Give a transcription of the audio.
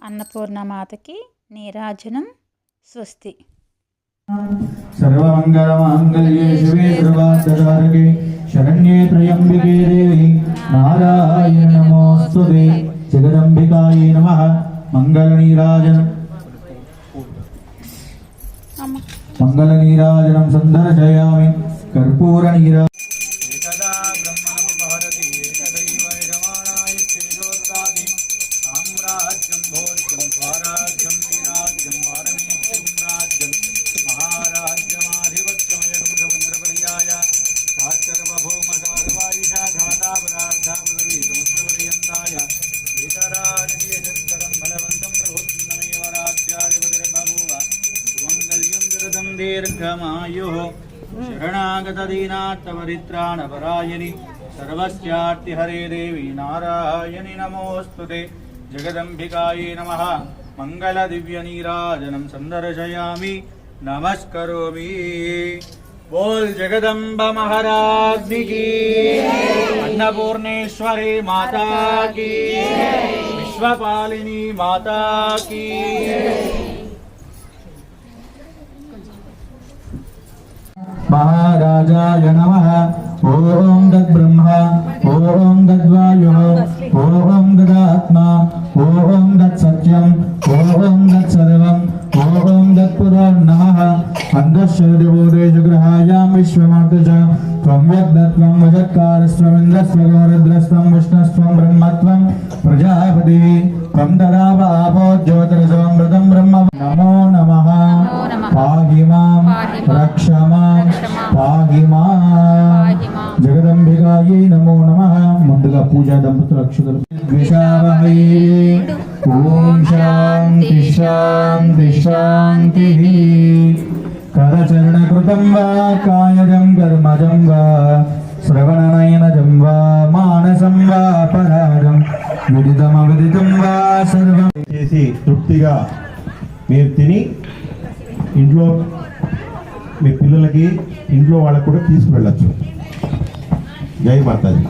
అన్నపూర్ణమాతకి నీరాజనం స్వస్తి. సర్వమంగళమాంగళ్యే మంగళ నీరాజనం సందర్శయామి కర్పూర నీరా दीर्घमायुः शरणागतदीनात्तपरित्राणपरायणि सर्वस्यार्तिहरे देवी नारायणि नमोऽस्तु ते जगदम्बिकायै नमः मङ्गलदिव्यनीराजनं सन्दर्शयामि नमस्करोमि बोल जगदम्ब महाराज्ञी की अन्नपूर्णेश्वरी माता की विश्वपालिनी माता की महाराजाय नमः। ॐ तद्ब्रह्म ॐ तद्वायुः ॐ तदात्मा ॐ तत्सत्यम् ॐ तत्सर्वम् ॐ तत्पुरान्नमः अन्धश्चर्यबोधेशगृहायां विश्वमार्तच त्वं यज्ञत्वं वजत्कारस्त्वमिन्द्रस्त्व गौरद्रस्त्वं विष्णस्त्वं ब्रह्मत्वं प्रजापतिः। त्वं तदाप పాగి జగదంబికాయే నమో నమ. ముందుగా పూజా దంపతుల ద్విషావహై ఓం శాంతి శాంతి శాంతి కరచరణ కృతం వా కాయజం కర్మజం వా శ్రవణనయనజం వా మానసం వా పరాజం విదితమ విదితం వా సర్వం. చేసి తృప్తిగా మీరు తిని ఇంట్లో మీ పిల్లలకి ఇంట్లో వాళ్ళకి కూడా తీసుకువెళ్ళచ్చు జై మాతాజీ